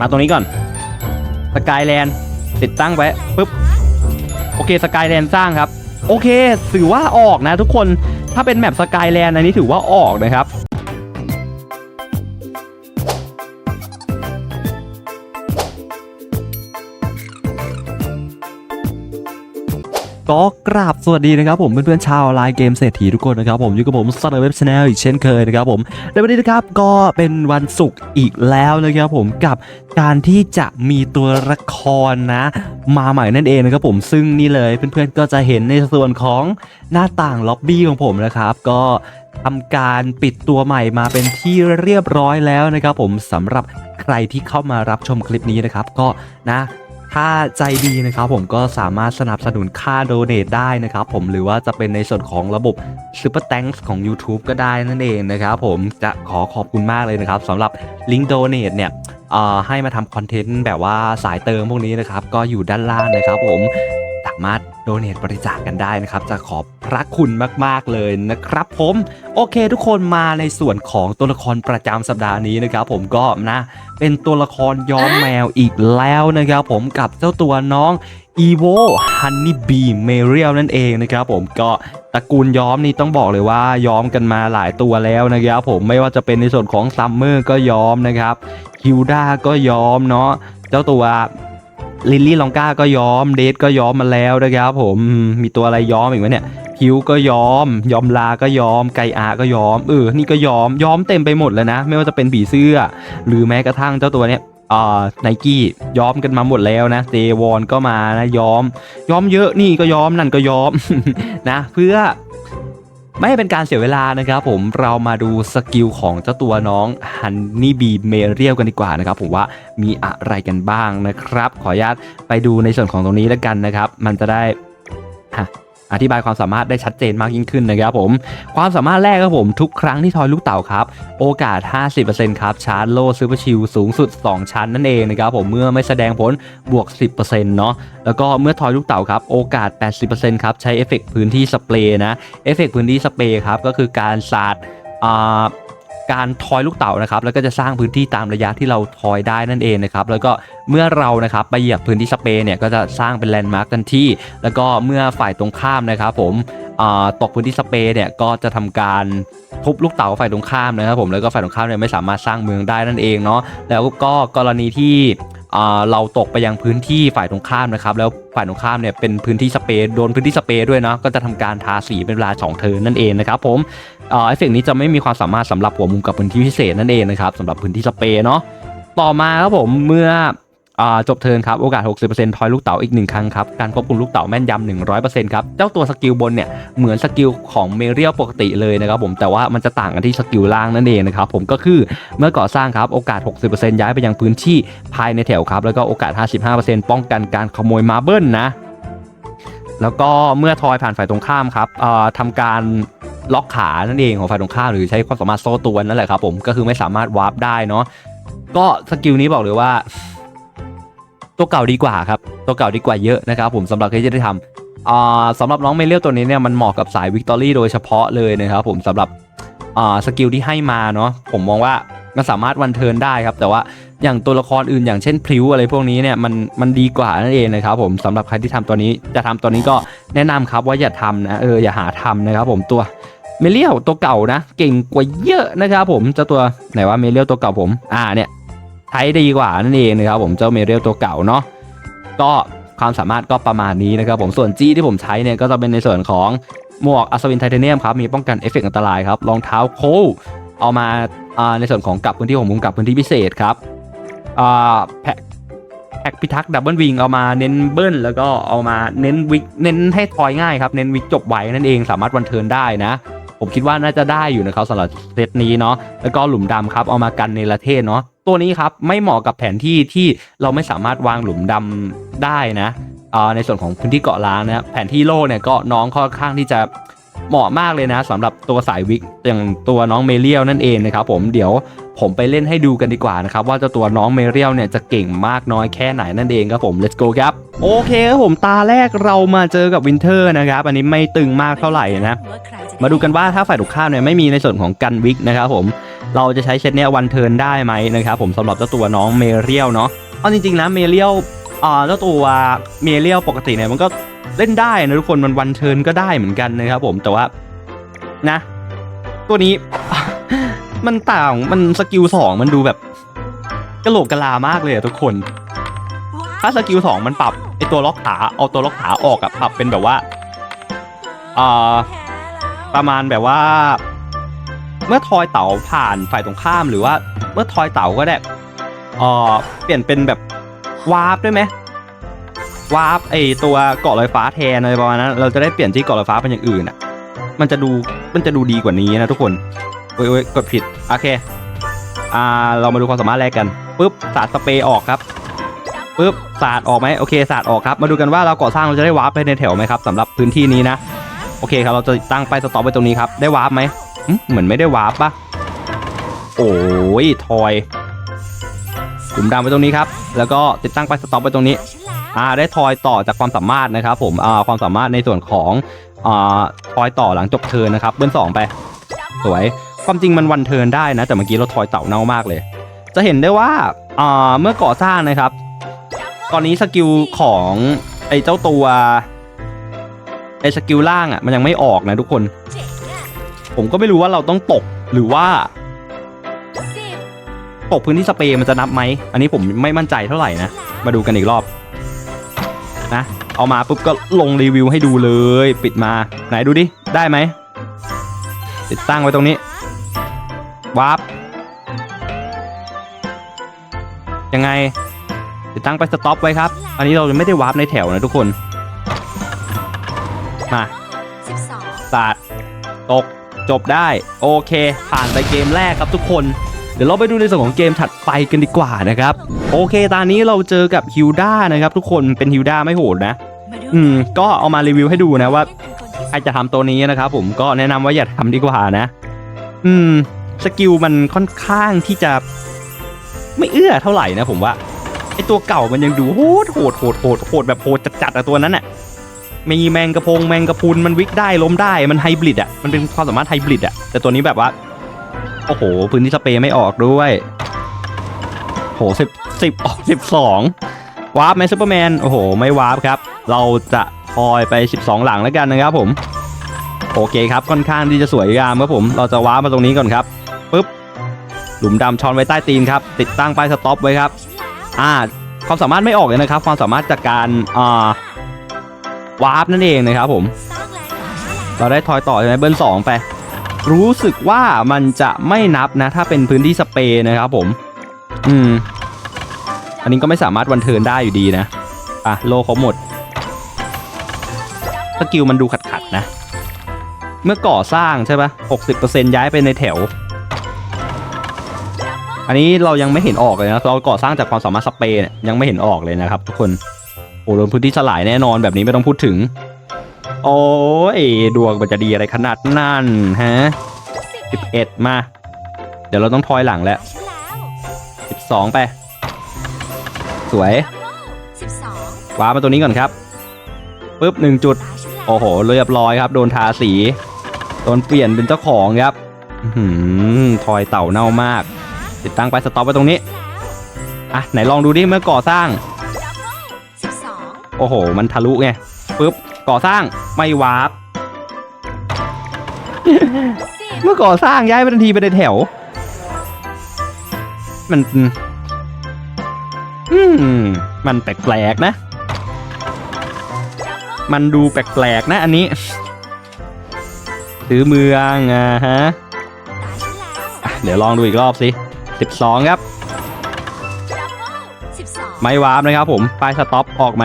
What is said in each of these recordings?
มาตรงนี้ก่อนสกายแลนด์ติดตั้งไว้ปุ๊บโอเคสกายแลนด์สร้างครับ โอเคถือว่าออกนะทุกคนถ้าเป็นแมปสกายแลนด์อันนี้ถือว่าออกนะครับ ก็กราบสวัสดีนะครับผมเพื่อนๆชาวไลน์เกมเศรษฐีทุกคนนะครับผมอยู่กับผมสตาร์เว็บชาแนลอีกเช่นเคยนะครับผมในวันนี้นะครับก็เป็นวันศุกร์อีกแล้วนะครับผมกับการที่จะมีตัวละครนะ มาใหม่นั่นเองนะครับผมซึ่งนี่เลยเพื่อนๆก็จะเห็นในส่วนของหน้าต่างล็อบบี้ของผมนะครับ ก็ทำการปิดตัวใหม่มาเป็นที่เรียบร้อยแล้วนะครับผมสำหรับใครที่เข้ามารับชมคลิปนี้นะครับ ก็นะ ถ้าใจดีนะครับผมก็สามารถสนับสนุนค่าโดเน a ได้นะครับผมหรือว่าจะเป็นในส่วนของระบบ Super Thanks ของ YouTube ก็ได้นั่นเองนะครับผมจะขอขอบคุณมากเลยนะครับสำหรับลิงก์โดเน a เนี่ยเอ่อให้มาทำคอนเทนต์แบบว่าสายเติมพวกนี้นะครับ ก็อยู่ด้านล่างนะครับผมสามารถ โดเน a บริจาคกันได้นะครับ จะขอบพระคุณมาก ๆ เลยนะครับผมโอเคทุกคนมาในส่วนของตัวละครประจำสัปดาห์นี้นะครับ ผมก็นะเป็นตัวละครย้อมแมวอีกแล้วนะครับ ผมกับเจ้าตัวน้อง Evo Honey Bee m a r i e l นั่นเองนะครับผมก็ตระกูลย้อมนี่ต้องบอกเลยว่าย้อมกันมาหลายตัวแล้วนะครับผมไม่ว่าจะเป็นในส่วนของซัมเมอร์ก็ย้อมนะครับฮิวด้าก็ย้อมเนาะเจ้าตัว ลิลลี่ลองก้าก็ย้อม เดทก็ย้อมมาแล้วนะครับผมมีตัวอะไรย้อมอีกไหมเนี่ยพิวก็ย้อม ยอมลาก็ย้อม ไกอาก็ย้อมเออนี่ก็ย้อมย้อมเต็มไปหมดเลยนะ ไม่ว่าจะเป็นผีเสื้อ หรือแม้กระทั่งเจ้าตัวเนี้ยอ่าไนกี้ย้อมกันมาหมดแล้วนะเจวอนก็มานะย้อม ย้อมเยอะนี่ก็ย้อมนั่นก็ย้อมนะ เพื่อ ไม่ให้เป็นการเสียเวลานะครับผมเรามาดูสกิลของเจ้าตัวน้องฮันนี่บีเมเรียลกันดีกว่านะครับผมว่ามีอะไรกันบ้างนะครับ ขออนุญาตไปดูในส่วนของตรงนี้แล้วกันนะครับ มันจะได้ฮะ อธิบายความสามารถได้ชัดเจนมากยิ่งขึ้นนะครับผม ความสามารถแรกครับผมทุกครั้งที่ทอยลูกเต่าครับ โอกาส 50%ครับชาร์จโล่ซูเปอร์ชิลสูงสุด 2 ชั้นนั่นเองนะครับผมเมื่อไม่แสดงผลบวก 10%เนาะแล้วก็เมื่อทอยลูกเต่าครับโอกาส 80%ครับใช้เอฟเฟกต์พื้นที่สเปรย์นะเอฟเฟกต์พื้นที่สเปรย์ครับก็คือการสาดอ่า การทอยลูกเต่านะครับแล้วก็จะสร้างพื้นที่ตามระยะที่เราทอยได้นั่นเองนะครับแล้วก็เมื่อเรานะครับไปเหยียบพื้นที่สเปรย์เนี่ยก็จะสร้างเป็นแลนด์มาร์กทันทีแล้วก็เมื่อฝ่ายตรงข้ามนะครับผมตกพื้นที่สเปรย์เนี่ยก็จะทำการทุบลูกเต๋าฝ่ายตรงข้ามนะครับผมแล้วก็ฝ่ายตรงข้ามเนี่ยไม่สามารถสร้างเมืองได้นั่นเองเนาะแล้วก็กรณีที่เราตกไปยังพื้นที่ฝ่ายตรงข้ามนะครับแล้วฝ่ายตรงข้ามเนี่ยเป็นพื้นที่สเปรย์โดนพื้นที่สเปรย์ด้วยเนาะก็จะทำการทาสีเป็นเวลา2เทิร์นนั่นเองนะครับผม เอฟเฟกต์นี้จะไม่มีความสามารถสำหรับหัวมุมกับพื้นที่พิเศษนั่นเองนะครับสำหรับพื้นที่สเปรย์เนาะต่อมาครับผมเมื่อจบเทิร์นครับโอกาส 60%ทอยลูกเต๋าอีก 1 ครั้งครับการควบคุมลูกเต๋าแม่นยำ100%ครับเจ้าตัวสกิลบนเนี่ยเหมือนสกิลของเมเรียลปกติเลยนะครับผมแต่ว่ามันจะต่างกันที่สกิลล่างนั่นเองนะครับผมก็คือเมื่อก่อสร้างครับโอกาส 60%ย้ายไปยังพื้นที่ภายในแถวครับแล้วก็โอกาส 55%ป้องกันการขโมยมาร์เบิลนะแล้วก็เมื่อทอยผ่านฝ่ายตรงข้ามครับทำการ ล็อกขานั่นเองของฝ่ายตรงข้ามหรือใช้ความสามารถโซ่ตัวนั่นแหละครับผมก็คือไม่สามารถวาร์ปได้เนาะก็สกิลนี้บอกเลยว่า ตัวเก่าดีกว่าครับ ตัวเก่าดีกว่าเยอะนะครับผมสำหรับใครที่ได้ทำสำหรับน้องเมเลียตัวนี้เนี่ยมันเหมาะกับสายวิกตอรี่โดยเฉพาะเลยนะครับผมสำหรับสกิลที่ให้มาเนาะผมมองว่ามันสามารถวันเทิร์นได้ครับ แต่ว่าอย่างตัวละครอื่นอย่างเช่นพริ้วอะไรพวกนี้เนี่ยมันมันดีกว่านั่นเองนะครับผมสำหรับใครที่ทำตัวนี้จะทำตัวนี้ก็แนะนำครับว่าอย่าทำนะเอออย่าหาทำนะครับผมตัว เมเลียลตัวเก่านะ เก่งกว่าเยอะนะครับผมเจ้าตัวไหนว่าเมเลียลตัวเก่าผม อ่าเนี่ยใช้ดีกว่านั่นเองนะครับผมเจ้าเมเรียลตัวเก่าเนาะก็ความสามารถก็ประมาณนี้นะครับผมส่วนจี้ที่ผมใช้เนี่ยก็จะเป็นในส่วนของหมวกอัศวินไทเทเนียมครับมีป้องกันเอฟเฟกต์อันตรายครับรองเท้าโคเอามาในส่วนของกับพื้นที่ของมุมกับพื้นที่พิเศษครับอ่าแพ็คแพ็คพิทักษ์ดับเบิลวิงเอามาเน้นเบิ้ลแล้วก็เอามาเน้นวิกเน้นให้ทอยง่ายครับ เน้นวิกจบไวนั่นเองสามารถวันเทิร์นได้นะ ผมคิดว่าน่าจะได้อยู่นะครับสำหรับเซตนี้เนาะแล้วก็หลุมดำครับเอามากันในประเทศเนาะตัวนี้ครับไม่เหมาะกับแผนที่ที่เราไม่สามารถวางหลุมดำได้นะอ่าในส่วนของพื้นที่เกาะล้างนะแผนที่โลกเนี่ยก็น้องค่อนข้างที่จะเหมาะมากเลยนะสำหรับตัวสายวิกอย่างตัวน้องเมเลียวนั่นเองนะครับผมเดี๋ยว ผมไปเล่นให้ดูกันดีกว่านะครับว่าเจ้าตัวน้องเมเรียลเนี่ยจะเก่งมากน้อยแค่ไหนนั่นเองครับผม let's go ครับโอเคครับผมตาแรกเรามาเจอกับวินเทอร์นะครับอันนี้ไม่ตึงมากเท่าไหร่นะมาดูกันว่าถ้าฝ่ายถูกข้ามเนี่ยไม่มีในส่วนของกันวิกนะครับผมเราจะใช้เซตเนี้ยวันเทิร์นได้ไหมนะครับผมสำหรับเจ้าตัวน้องเมเรียลเนาะเอาจริงๆนะเมเรียลอ่าเจ้าตัวเมเรียลปกติเนี่ยมันก็เล่นได้นะทุกคนมันวันเทิร์นก็ได้เหมือนกันนะครับผมแต่ว่านะ ตัวนี้ มันต่างมันสกิลสองมันดูแบบกระโหลกกะลามากเลยอะทุกคน ถ้าสกิลสองมันปรับไอตัวล็อกขาเอาตัวล็อกขาออกอะปรับเป็นแบบว่าอ่าประมาณแบบว่า เมื่อทอยเต๋าผ่านฝ่ายตรงข้ามหรือว่า เมื่อทอยเต๋าก็ได้เอ่อเปลี่ยนเป็นแบบวาร์ปได้ไหมวาร์ปไอตัวเกาะลอยฟ้าแทนอะไรประมาณนั้นเราจะได้เปลี่ยนที่เกาะลอยฟ้าเป็นอย่างอื่นอะมันจะดูมันจะดูดีกว่านี้นะทุกคน เว้ยเว้ยกดผิด โอเค อ่า เรามาดูความสามารถแรกกันปุ๊บสาดสเปรย์ออกครับปุ๊บสาดออกไหมโอเคสาดออกครับ มาดูกันว่าเราก่อสร้างเราจะได้วาร์ปไปในแถวไหมครับสำหรับพื้นที่นี้นะ โอเคครับ เราจะตั้งไปสต็อปไว้ตรงนี้ครับ ได้วาร์ปไหมเหมือนไม่ได้วาร์ปปะโอ้ยทอยกลุ่มดำไว้ตรงนี้ครับ แล้วก็ติดตั้งไปสต็อปไว้ตรงนี้ อ่า ได้ทอยต่อจากความสามารถนะครับ ผม อ่า ความสามารถในส่วนของ อ่า ทอยต่อหลังจบเทินนะครับ เบิ้ลสองไป สวย ความจริงมันวันเทินได้นะ แต่เมื่อกี้เราทอยเต่าเน่ามากเลย จะเห็นได้ว่าเมื่อก่อสร้างนะครับ ตอนนี้สกิลของไอ้เจ้าตัวไอ้สกิลล่างอะมันยังไม่ออกนะทุกคน ผมก็ไม่รู้ว่าเราต้องตกหรือว่า ตกพื้นที่สเปรย์มันจะนับไหม อันนี้ผมไม่มั่นใจเท่าไหร่นะ มาดูกันอีกรอบนะเอามาปุ๊บก็ลงรีวิวให้ดูเลย ปิดมาไหนดูดิ ได้ไหมติดตั้งไว้ตรงนี้ วาร์ปยังไงติดตั้งไปสต็อปไว้ครับ อันนี้เราไม่ได้วาร์ปในแถวนะทุกคน มาศาสตกจบได้ โอเค ผ่านไปเกมแรกครับทุกคน เดี๋ยวเราไปดูในส่วนของเกมถัดไปกันดีกว่านะครับ โอเค ตอนนี้เราเจอกับฮิวด้านะครับทุกคนเป็นฮิวด้าไม่โหดนะ อืม ก็เอามารีวิวให้ดูนะว่าใครจะทำตัวนี้นะครับผมก็แนะนำว่าอย่าทำดีกว่านะ อืม สกิลมันค่อนข้างที่จะไม่เอื้อเท่าไหร่นะผมว่าไอตัวเก่ามันยังดูโหดโหดโหดโหดโหดแบบโหดจัดๆอะตัวนั้นอะมีแมงกระพงแมงกระพุนมันวิกได้ล้มได้มันไฮบริดอะมันเป็นความสามารถไฮบริดอะแต่ตัวนี้แบบว่าโอ้โหพื้นที่สเปรย์ไม่ออกด้วยโหสิบสิบออกสิบสองวาร์ปไหมซูเปอร์แมนโอ้โห ไม่วาร์ปครับ เราจะคอยไป 12 หลังแล้วกันนะครับผม โอเคครับ ค่อนข้างที่จะสวยงามครับผม เราจะวาร์ปมาตรงนี้ก่อนครับ ปุ๊บหลุมดำช้อนไว้ใต้ตีนครับ ติดตั้งป้ายสต็อปไว้ครับ อ่า ความสามารถไม่ออกเลยนะครับ ความสามารถจากการอ่าวาร์ปนั่นเองนะครับผม เราได้ทอยต่อใช่ไหมเบิร์นสองไป รู้สึกว่ามันจะไม่นับนะ ถ้าเป็นพื้นที่สเปย์นะครับผม อืม อันนี้ก็ไม่สามารถวันเทินได้อยู่ดีนะ อะ โลเขาหมด สกิลมันดูขัดๆนะ เมื่อก่อสร้างใช่ปะ60%ย้ายไปในแถว อันนี้เรายังไม่เห็นออกเลยนะ เราก่อสร้างจากความสามารถสเปย์ยังไม่เห็นออกเลยนะครับ ทุกคน โอ้โดนพื้นที่สลายแน่นอนแบบนี้ไม่ต้องพูดถึง โอ้ยดวงมันจะดีอะไรขนาดนั้นฮะ11มา เดี๋ยวเราต้องทอยหลังแล้ว12ไป สวยวามาตัวนี้ก่อนครับปุ๊บหนึ่งจุด โอ้โหเรียบร้อยครับ โดนทาสี โดนเปลี่ยนเป็นเจ้าของครับหือทอยเต่าเน่ามาก ติดตั้งไปสต็อปไว้ตรงนี้ อะ ไหนลองดูดิเมื่อก่อสร้าง โอ้โห มันทะลุไงปุ๊บก่อสร้างไม่วาร์ปเมื่อก่อสร้างย้ายไปทันทีไปในแถว มัน อืม มันแปลกๆนะ มันดูแปลกๆนะอันนี้ซื้อเมืองอะฮะอะเดี๋ยวลองดูอีกรอบสิ 12 ครับ ไม่วาร์ปนะครับผมป้ายสต็อปออกไหม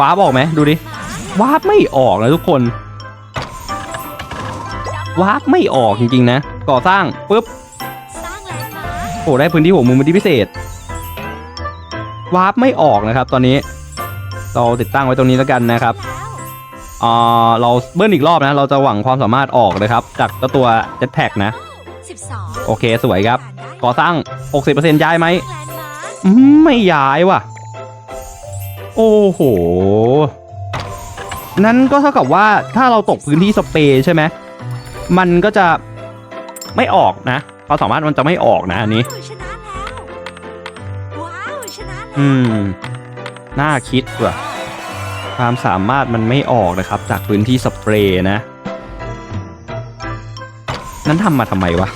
วาร์ปออกไหมดูดิวาร์ปไม่ออกนะทุกคนวาร์ปไม่ออกจริง ๆ นะ ก่อสร้างปุ๊บโอ้ได้พื้นที่หัวมุมพื้นที่พิเศษวาร์ปไม่ออกนะครับ ตอนนี้ เราติดตั้งไว้ตรงนี้แล้วกันนะครับอ่าเราเบิ้ลอีกรอบนะ เราจะหวังความสามารถออกนะครับ จากเจ้าตัว Jetpack นะ โอเคสวยครับ ก่อสร้าง 60%ย้ายไหมแลนด์มาร์คอืมไม่ย้ายว่ะ โอ้โห นั้นก็เท่ากับว่าถ้าเราตกพื้นที่สเปซใช่ไหม มันก็จะไม่ออกนะความสามารถมันจะไม่ออกนะอันนี้ว้าวชนะแล้วว้าวชนะแล้วอืม น่าคิดว่ะ ความสามารถมันไม่ออกนะครับ จากพื้นที่สเปรย์นะ นั้นทำมาทำไมวะ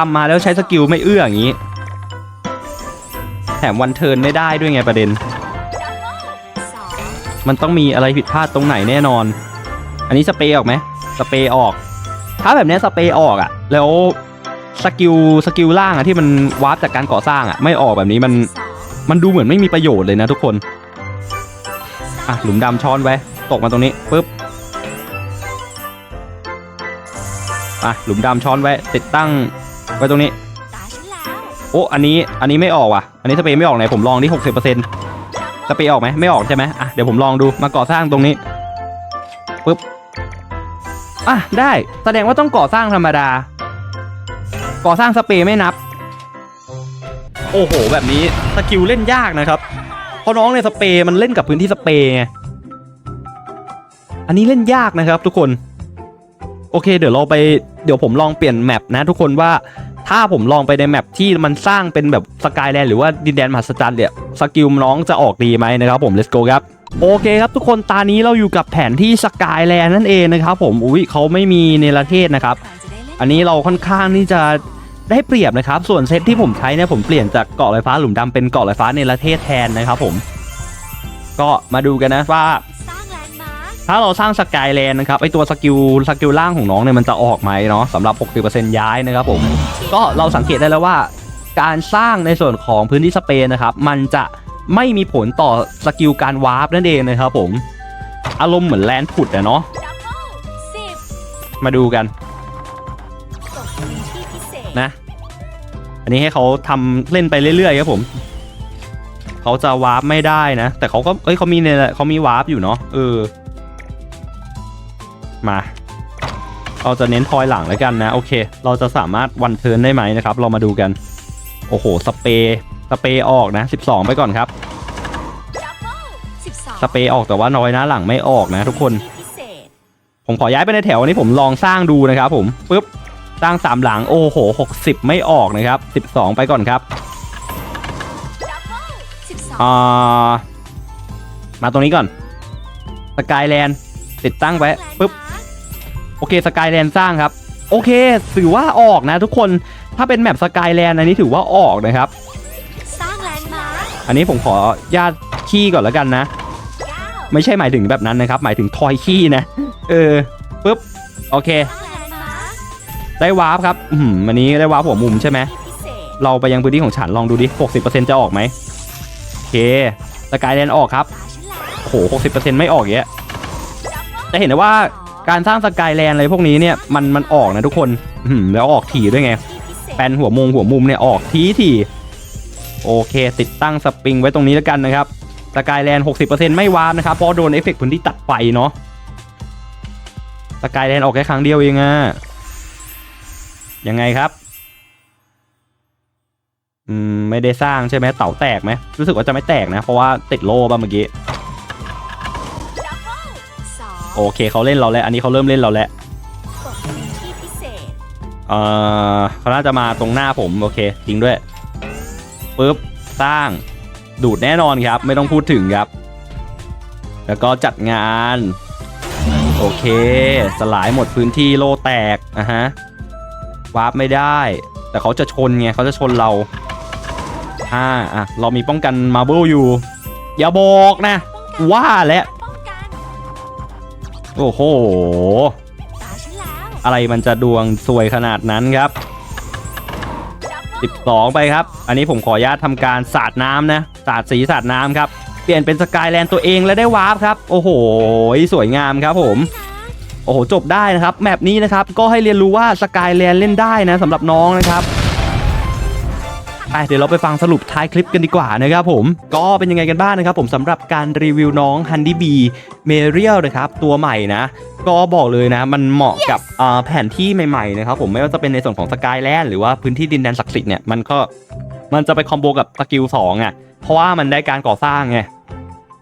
ทำมาแล้วใช้สกิลไม่เอื้ออย่างนี้แถมวันเทิร์นไม่ได้ด้วยไงประเด็น มันต้องมีอะไรผิดพลาดตรงไหนแน่นอน อันนี้สเปรย์ออกไหมสเปรย์ออก ถ้าแบบนี้สเปรย์ออกอะ่ะ แล้วสกิลสกิลล่างอะที่มันวาร์ปจากการก่อสร้างอะ่ะไม่ออกแบบนี้มันมันดูเหมือนไม่มีประโยชน์เลยนะทุกคน อะ หลุมดำช้อนไว้ ตกมาตรงนี้ปุ๊บอะหลุมดำช้อนไว้ติดตั้ง ไว้ตรงนี้ ตาฉันแล้วโอ้อันนี้ อันนี้ไม่ออกว่ะ อันนี้สเปรย์ไม่ออกไหนผมลองที่หกสิบเปอร์เซ็นต์สเปรย์ออกไหมไม่ออกใช่ไหมอะเดี๋ยวผมลองดูมาก่อสร้างตรงนี้ปุ๊บอะได้แสดงว่าต้องก่อสร้างธรรมดา ก่อสร้างสเปรย์ไม่นับ โอ้โห แบบนี้สกิลเล่นยากนะครับเพราะน้องในยสเปรย์มันเล่นกับพื้นที่สเปรย์ไงอันนี้เล่นยากนะครับทุกคน โอเค เดี๋ยวเราไปเดี๋ยวผมลองเปลี่ยนแมปนะทุกคนว่า ถ้าผมลองไปในแมปที่มันสร้างเป็นแบบสกายแลนด์หรือว่าดินแดนมหัศจรรย์เนี่ยสกิลน้องจะออกดีไหมนะครับผม let's go ครับโอเคครับทุกคนตอนนี้เราอยู่กับแผนที่สกายแลนด์นั่นเองนะครับผมอุ้ยเขาไม่มีเนรเทศนะครับ อันนี้เราค่อนข้างที่จะได้เปรียบนะครับ ส่วนเซตที่ผมใช้เนี่ยผมเปลี่ยนจากเกาะลอยฟ้าหลุมดำเป็นเกาะลอยฟ้าเนรเทศแทนนะครับผม ก็มาดูกันนะว่า ถ้าเราสร้างสกายแลนด์นะครับไอตัวสกิลสกิลล่างของน้องเนี่ยมันจะออกไหมเนาะสำหรับ 60%ย้ายนะครับผม ก็เราสังเกตได้แล้วว่า การสร้างในส่วนของพื้นที่สเปนนะครับ มันจะไม่มีผลต่อสกิลการวาร์ปนั่นเองนะครับผม อารมณ์เหมือนแลนด์ผุดอะเนาะมาดูกันนะ อันนี้ให้เขาทำเล่นไปเรื่อยๆครับผมเขาจะวาร์ปไม่ได้นะ แต่เขาก็เอ้ยเขามีเนี่ยแหละเขามีวาร์ปอยู่เนาะเออ มา เราจะเน้นทอยหลังแล้วกันนะ โอเค เราจะสามารถวันเทิร์นได้ไหมนะครับ เรามาดูกัน โอ้โห สเปรย์สเปรย์ออกนะ 12 ไปก่อนครับดับเบิลสิบสองสเปรย์ออกแต่ว่าน้อยนะหลังไม่ออกนะ ทุกคนพิเศษผมขอย้ายไปในแถวนี้ผมลองสร้างดูนะครับผมปึ๊บสร้างสามหลังโอ้โห 60 ไม่ออกนะครับ 12 ไปก่อนครับดับเบิลสิบสองอ่ามาตรงนี้ก่อนสกายแลนด์ติดตั้งไว้ปึ๊บ โอเคสกายแลนด์สร้างครับ โอเคถือว่าออกนะทุกคนถ้าเป็นแมปสกายแลนด์อันนี้ถือว่าออกนะครับ สร้างแลนด์มาร์คอันนี้ผมขอญาตขี้ก่อนแล้วกันนะเก้าไม่ใช่หมายถึงแบบนั้นนะครับ หมายถึงทอยขี้นะ เออปึ๊บโอเค สร้างแลนด์มาร์คได้วาร์ปครับอืมอันนี้ได้วาร์ปหัวมุมใช่ไหมพิเศษเราไปยังพื้นที่ของฉันลองดูดิ 60%จะออกไหมโอเคสกายแลนด์ออกครับ ตาฉันแล้วโอ้โห 60%ไม่ออกเยอะดับเบิลจะเห็นได้ว่า การสร้างสกายแลนด์อะไรพวกนี้เนี่ยมันมันออกนะทุกคนอืมแล้วออกถี่ด้วยไงพิเศษแปนหัวมุมหัวมุมเนี่ยออกทีทีโอเค ติดตั้งสปริงไว้ตรงนี้แล้วกันนะครับสกายแลนด์60%ไม่วาร์ปนะครับเพราะโดนเอฟเฟกต์พื้นที่ตัดไฟเนาะสกายแลนด์ออกแค่ครั้งเดียวเองอะยังไงครับอืมไม่ได้สร้างใช่ไหมเต่าแตกไหมรู้สึกว่าจะไม่แตกนะ เพราะว่าติดโล่ป่ะเมื่อกี้ดับเบิลสอง โอเคเขาเล่นเราแล้ว อันนี้เขาเริ่มเล่นเราแล้วตกพื้นที่พิเศษเอ่อเขาน่าจะมาตรงหน้าผมโอเคจริงด้วยปุ๊บสร้างดูดแน่นอนครับ ไม่ต้องพูดถึงครับ แล้วก็จัดงาน โอเค สลายหมดพื้นที่โลแตกอะฮะวาร์ปไม่ได้ แต่เขาจะชนไงเขาจะชนเราอ่าอะเรามีป้องกันมาร์เบิลอยู่ อย่าบอกนะป้องกันว่าแล้วป้องกัน โอ้โหตาฉันแล้วอะไรมันจะดวงสวยขนาดนั้นครับดับเบิล12 ไปครับ อันนี้ผมขออนุญาตทำการสาดน้ำนะ สาดสีสาดน้ำครับ เปลี่ยนเป็นสกายแลนด์ตัวเองแล้วได้วาร์ปครับ โอ้โห สวยงามครับผม โอ้โห จบได้นะครับ แมปนี้นะครับ ก็ให้เรียนรู้ว่าสกายแลนด์เล่นได้นะสำหรับน้องนะครับ ไปเดี๋ยวเราไปฟังสรุปท้ายคลิปกันดีกว่านะครับผม ก็เป็นยังไงกันบ้างนะครับผมสำหรับการรีวิวน้อง h ันดี้บีเมเรียลนะครับตัวใหม่นะก็บอกเลยนะ มันเหมาะกับอ่าแผนที่ใหม่ๆนะครับผมไม่ว่าจะเป็นในส่วนของสกายแลนด์หรือว่าพื้นที่ดินแดนศักดิ์สิทธิ์เนี่ยมันก็มันจะไปคอมโบกับสกิลสองอะเพราะว่ามันได้การก่อสร้างไง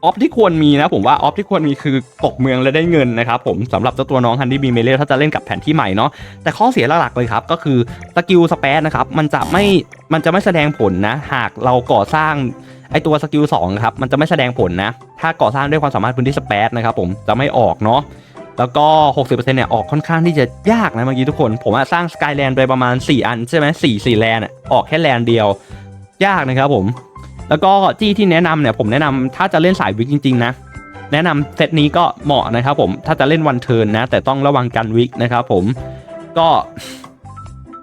ออฟที่ควรมีนะผมว่าออฟที่ควรมีคือตกเมืองและได้เงินนะครับผมสำหรับเจ้าตัวน้องฮันดี้บีเมเรียลถ้าจะเล่นกับแผนที่ใหม่เนาะแต่ข้อเสียหลักๆเลยครับก็คือสกิลสเปซนะครับมันจะไม่มันจะไม่แสดงผลนะ หากเราก่อสร้างไอตัวสกิล2ครับมันจะไม่แสดงผลนะ ถ้าก่อสร้างด้วยความสามารถพื้นที่สเปซนะครับผมจะไม่ออกเนาะแล้วก็ 60%เนี่ยออกค่อนข้างที่จะยากนะเมื่อกี้ทุกคน ผมสร้างสกายแลนด์ไปประมาณ 4 อันใช่ไหมสี่สี่แลนด์อออกแค่แลนด์เดียวยากนะครับผม แล้วก็จี้ที่แนะนำเนี่ยผมแนะนำถ้าจะเล่นสายวิกจริงๆนะแนะนำเซตนี้ก็เหมาะนะครับผมถ้าจะเล่นวันเทิร์นนะ แต่ต้องระวังกันวิกนะครับผมก็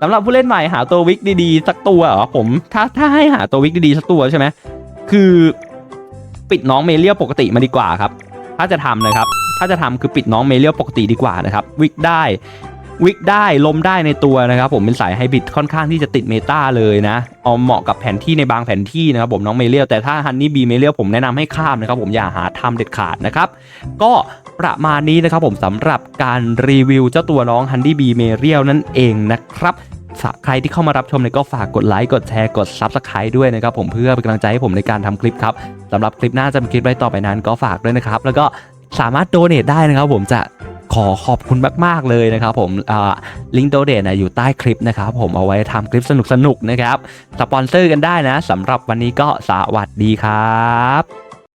สำหรับผู้เล่นใหม่หาตัววิกดีๆ สักตัวเหรอผมถ้าถ้าให้หาตัววิกดีๆสักตัวใช่ไหมคือปิดน้องเมเลียปกติมาดีกว่าครับ ถ้าจะทำนะครับ ถ้าจะทำคือปิดน้องเมเลียปกติดีกว่านะครับ วิกได้ วิกได้ลมได้ในตัวนะครับผมเป็นสายไฮบริดค่อนข้างที่จะติดเมตาเลยนะเอาเหมาะกับแผนที่ในบางแผนที่นะครับผมน้องเมเลียลแต่ถ้าฮันนี่บีเมเลียลผมแนะนำให้ข้ามนะครับผมอย่าหาทำเด็ดขาดนะครับก็ประมาณนี้นะครับผมสำหรับการรีวิวเจ้าตัวน้อง h ันดี้บีเมเรียลนั่นเองนะครับใครที่เข้ามารับชมเนี่ยก็ฝากกดไลค์กดแชร์กด Subscribe ด้วยนะครับผมเพื่อเป็นกำลังใจให้ผมในการทำคลิปครับสำหรับคลิปหน้าจะเป็นคลิปอะไรต่อไปนั้นก็ฝากด้วยนะครับแล้วก็สามารถโดเน a ได้นะครับผมจะ ขอขอบคุณมาก ๆ เลยนะครับผมลิงก์โดเน a นะอยู่ใต้คลิปนะครับผมเอาไว้ทำคลิปสนุกๆนะครับสปอนเซอร์กันได้นะสำหรับวันนี้ก็สวัสดีครับ